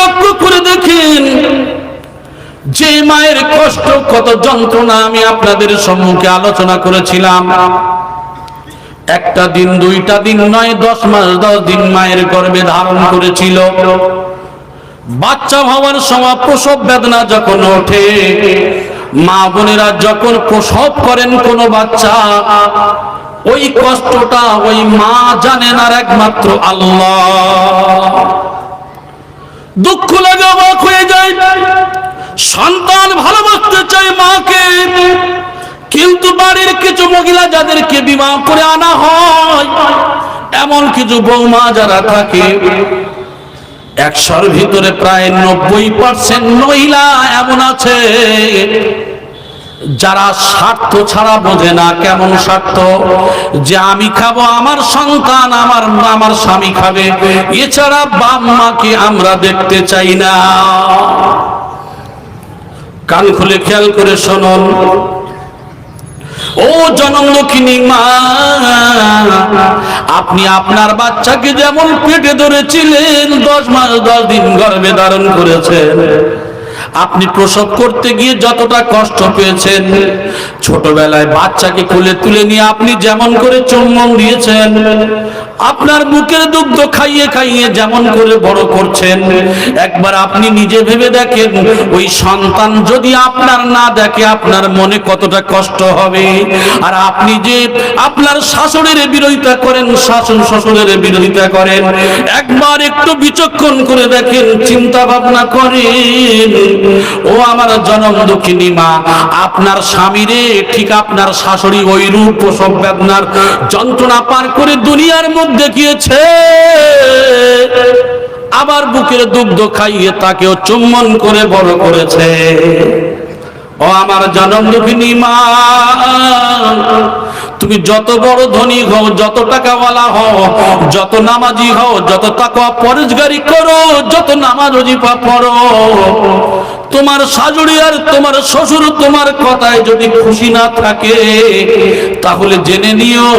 লক্ষ্য করে দেখেন, যে মায়ের কষ্ট, কত যন্ত্রণা আমি আপনাদের সম্মুখে আলোচনা করেছিলাম। একটা দিন, দুইটা দিন নয়, দশ মাস, দশ দিন মায়ের গর্ভে ধারণ করেছিল। বাচ্চা হওয়ার সময় প্রসব বেদনা যখন ওঠে, মা বোনেরা যখন প্রসব করেন কোনো বাচ্চা, ওই কষ্টটা ওই মা জানেন আর একমাত্র আল্লাহ। দুঃখ লাগে অবাক হয়ে যায়। সন্তান ভালোবাসতে চায় মাকে, কিন্তু বাড়ির কিছু মহিলা যাদেরকে বিবাহ করে আনা হয়, এমন কিছু বৌমা যারা থাকে, একশোর ভিতরে প্রায় নব্বই পার্সেন্ট মহিলা এমন আছে। যারা স্বার্থ ছাড়া বোঝে না কেমন স্বার্থ? যে আমি খাব, আমার সন্তান আমার আমার স্বামী খাবে। এছাড়া বাপ মাকে আমরা দেখতে চাই না? কান খুলে খেয়াল করে শোনুন। ও জনমদক্ষিণী মা, আপনি আপনার বাচ্চাকে যেমন পেটে ধরেছিলেন, দশ মাস দশ দিন গর্ভে ধারণ করেছেন। আপনি প্রসব করতে গিয়ে যতটা কষ্ট পেয়েছেন, ছোটবেলায় বাচ্চাকে কোলে তুলে নিয়ে আপনি যেমন করে চুম্বন দিয়েছেন, আপনার বুকের দুগ্ধ খাইয়ে খাইয়ে যেমন করে বড় করছেন, একবার আপনি নিজে ভেবে দেখেন, ওই সন্তান যদি আপনার না দেখে, আপনার মনে কতটা কষ্ট হবে? আর আপনি যে আপনার শাশুড়ের বিরোধিতা করেন, শাসন শ্বশুরের বিরোধিতা করেন, একবার একটু বিচক্ষণ করে দেখেন চিন্তা ভাবনা করেন ও আমার জনম দুঃখিনী মা, আপনার স্বামীরে ঠিক আপনার শাশুড়ি ওই রূপ প্রসব বেদনার যন্ত্রণা পার করে দুনিয়ার মধ্যে গিয়েছে। আবার বুকের দুগ্ধ খাইয়ে তাকেও চুম্বন করে বড় করেছে। ও আমার জনম দুঃখিনী মা তুমি যত বড় ধনী হও, যত টাকাওয়ালা হও, যত নামাজি হও, যত টাকা পরেজগারি করো, যত নামাজ অজিফা পড়ো। তোমার শাশুড়ি আর তোমার শ্বশুর তোমার কথায় যদি খুশি না থাকে, তাহলে জেনে নিও,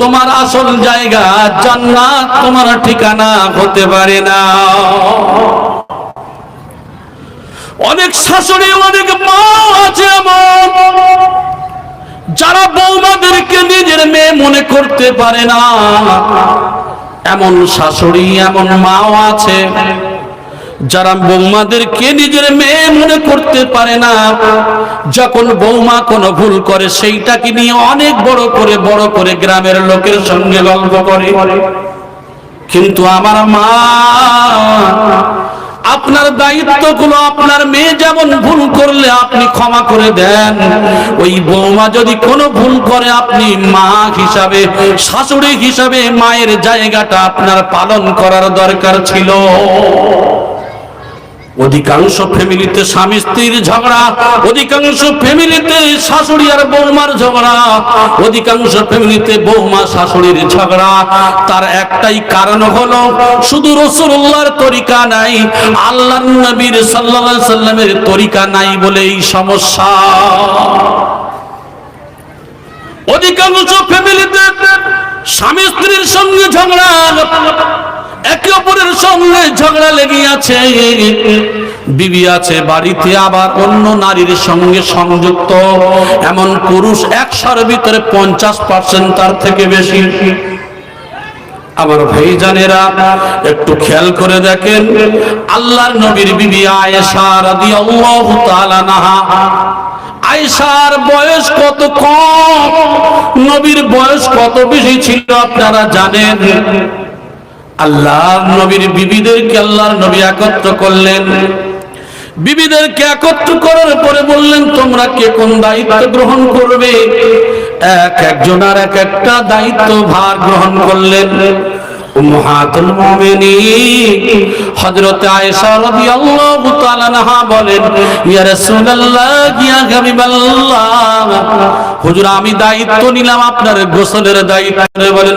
তোমার আসল জায়গা জান্নাত তোমার ঠিকানা হতে পারে না। অনেক শাশুড়ি, অনেক মা আছে এমন, যারা বৌমাদেরকে নিজের মেয়ে মনে করতে পারে না। এমন শাশুড়ি, এমন মাও আছে, যারা বৌমাদেরকে নিজের মেয়ে মনে করতে পারে না। যখন বৌমা কোনো ভুল করে, সেইটাকে নিয়ে অনেক বড় করে বড় করে গ্রামের লোকের সঙ্গে গল্প করে। কিন্তু আমার মা আপনার দায়িত্বগুলো আপনার মেয়ে যেমন ভুল করলে আপনি ক্ষমা করে দেন। ওই বৌমা যদি কোনো ভুল করে, আপনি মা হিসাবে, শাশুড়ি হিসাবে মায়ের জায়গাটা আপনার পালন করার দরকার ছিল। অধিকাংশ ফ্যামিলিতে স্বামী স্ত্রীর ঝগড়া, অধিকাংশ ফ্যামিলিতে শাশুড়ি আর বৌমার ঝগড়া, অধিকাংশ ফ্যামিলিতে বৌমা শাশুড়ির ঝগড়া। তার একটাই কারণ হলো, শুধু রসুল্লাহর তরিকা নাই আল্লাহ নবীর আলাইহি সাল্লামের তরিকা নাই বলে এই সমস্যা। অধিকাংশ ফ্যামিলিতে স্বামী স্ত্রীর সঙ্গে ঝগড়া একে অপরের সঙ্গে ঝগড়া লেগে আছে। বিবি আছে বাড়িতে, আবার অন্য নারীর সঙ্গে সংযুক্ত। এমন পুরুষ একশোর ভিতরে পঞ্চাশ পার্সেন্ট তার থেকে বেশি। আমার ভাই জানেরা একটু খেয়াল করে দেখেন, আল্লাহর নবীর বিবি আয়েশা রাদিয়াল্লাহু তাআলা নাহা আয়েশার বয়স কত কম? নবীর বয়স কত বেশি ছিল আপনারা জানেন? আল্লাহর নবীর বিবিদেরকে আল্লাহর নবী একত্র করলেন। বিবিদেরকে একত্র করার পরে বললেন, তোমরা কে কোন দায়িত্ব গ্রহণ করবে? এক একজন আর এক একটা দায়িত্ব ভার গ্রহণ করলেন। আনহা বলেন আমি দায়িত্ব নিলাম আপনার গোসলের দায়িত্ব বলেন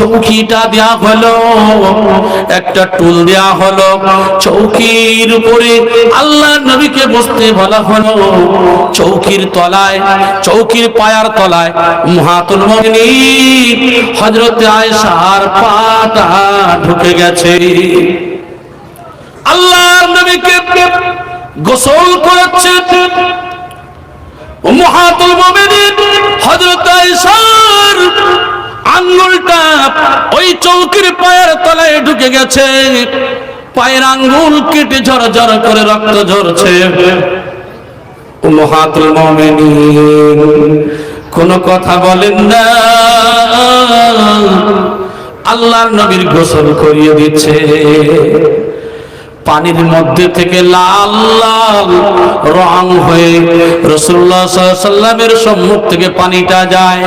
চৌকিটা দেয়া হলো, একটা টুল দেয়া হলো, চৌকির উপরে আল্লাহ নবীকে বসতে বলা হলো। চৌকির তলায়, চৌকির পায়ার তলায় মহাতুল মুমিনিন হযরতে আয়েশার পাটা ঢুকে গেছে। আল্লাহর নবীকে গোসল করাচ্ছে মহাতুল মুমিনিন হযরত আয়েশার আঙ্গুলটা ওই চৌকির পায়ের তলায় ঢুকে গেছে। পায়ের আঙ্গুল কেটে ঝর ঝর করে রক্ত ঝরছে। মুমিনিন, কোন কথা বলেন না। আল্লাহর নবীর গোসল করিয়ে দিচ্ছে। পানির মধ্যে থেকে লাল লাল রং হয়ে রসুল্লাহ সাল্লামের সম্মুখ থেকে পানিটা যায়।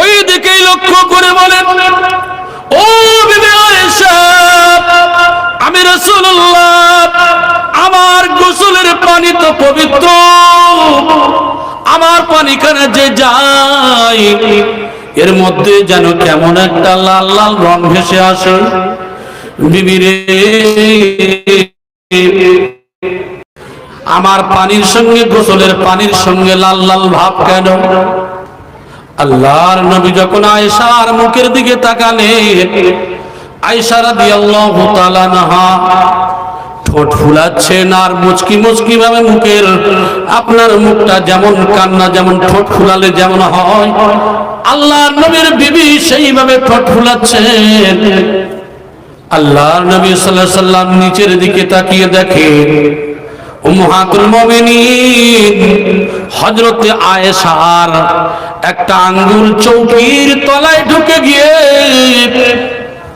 ওই দিকেই লক্ষ্য করে বলেন, ও বিবি আমি রসুল্লাহ আমার গোসলের পানি তো পবিত্র। আমার পানি কানে যে যায়, এর মধ্যে যেন কেমন একটা লাল লাল রং ভেসে আসে। বিবিরে আমার পানির সঙ্গে, গোসলের পানির সঙ্গে লাল লাল ভাব কেন? আল্লাহর নবী যখন আয়েশার মুখের দিকে তাকালে আয়েশা রাদিয়াল্লাহু তাআলা নাহা ঠোঁট ফুলাচ্ছেন আর মুচকি মুচকি ভাবে মুখের আপনার মুখটা যেমন কান্না, যেমন ঠোঁট ফুলালে যেমন হয়, আল্লাহর নবীর বিবি সেইভাবে ঠোঁট ফুলাচ্ছেন। আল্লাহর নবী আলাইহি সাল্লাম নিচের দিকে তাকিয়ে দেখেন উম্মাহাতুল মুমিনিন। হযরতে আয়েশার একটা আঙ্গুল চৌকির তলায় ঢুকে গিয়ে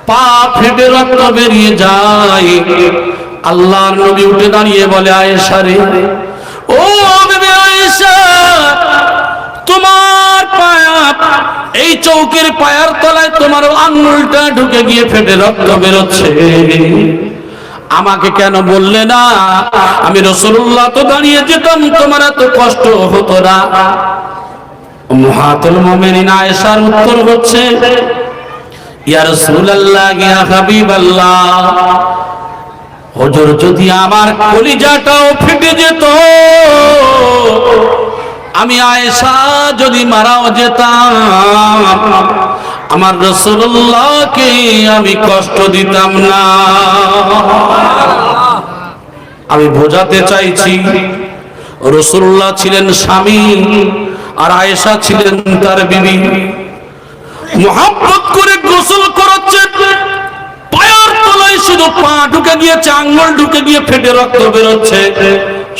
পা ফেটে রক্ত বেরিয়ে যায়। আল্লাহর নবী উঠে দাঁড়িয়ে বলে, আয়েশা রে। ও বেবি আয়েশা, তোমার পায়া, এই চৌকির পায়ার তলায় তোমার আঙ্গুলটা ঢুকে গিয়ে ফেটে রক্ত বেরোচ্ছে। আমাকে কেন বললে না? আমি রসুল্লাহ তো দাঁড়িয়ে যেতাম, তোমার এত কষ্ট হতো না। মুহাতুল মুমিনিন আয়েশার উত্তর হচ্ছে, ইয়া রাসূলুল্লাহ, ইয়া হাবিবাল্লাহ, হুজুর যদি আমার কলিজাটাও ফেটে যেত, আমি আয়েশা যদি মারাও যেতাম আমার রসুল্লাহকে আমি কষ্ট দিতাম না। আমি বোঝাতে চাইছি রসুল্লাহ ছিলেন স্বামী আর আয়েশা ছিলেন তার বিবি। মোহাম্মত করে গোসল করাচ্ছে পায়ের তলায় শুধু পা ঢুকে গিয়েছে, আঙ্গুল ঢুকে গিয়ে ফেটে রক্ত বেরোচ্ছে।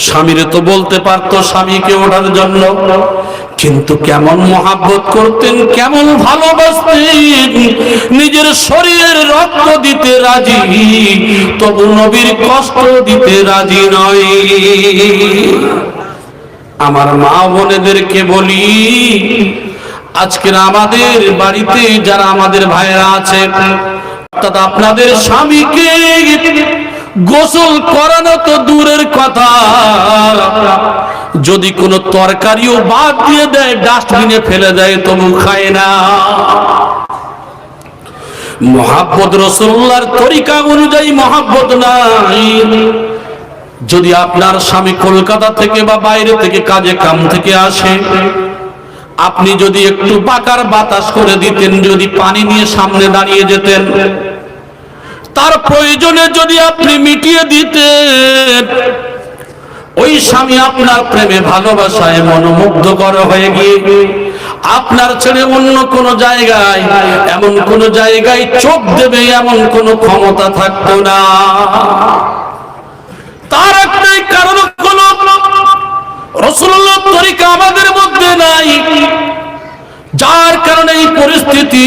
স্বামীরে তো বলতে পারতো স্বামীকে ওঠার জন্য। কিন্তু কেমন মহাব্বত করতেন, কেমন ভালোবাসতেন, নিজের শরীরের রক্ত দিতে রাজি, তবু নবীর কষ্ট দিতে রাজি নয়। আমার মা বোনেদেরকে বলি, আজকের আমাদের বাড়িতে যারা আমাদের ভাইরা আছে, অর্থাৎ আপনাদের স্বামীকে গোসল করানো তো দূরের কথা যদি কোনো তরকারিও বাদ দিয়ে দেয়, ডাস্টবিনে ফেলে দেয় তবু খায় না। মহাব্বত রসুল্লাহর তরিকা অনুযায়ী মহাব্বত নাই। যদি আপনার স্বামী কলকাতা থেকে বা বাইরে থেকে কাজে কাম থেকে আসে, আপনি যদি একটু বাকার বাতাস করে দিতেন, যদি পানি নিয়ে সামনে দাঁড়িয়ে যেতেন, তার প্রয়োজনে যদি আপনি মিটিয়ে দিতেন ওই স্বামী আপনার প্রেমে ভালোবাসায় মনোমুগ্ধ করা হয়ে গিয়ে আপনার ছেড়ে অন্য কোন জায়গায়, এমন কোন জায়গায় চোখ দেবে, এমন কোন ক্ষমতা থাকতো না। তার একটাই কারণ হলো, রসুল্লাহ তরিকা আমাদের মধ্যে নাই। যার কারণে এই পরিস্থিতি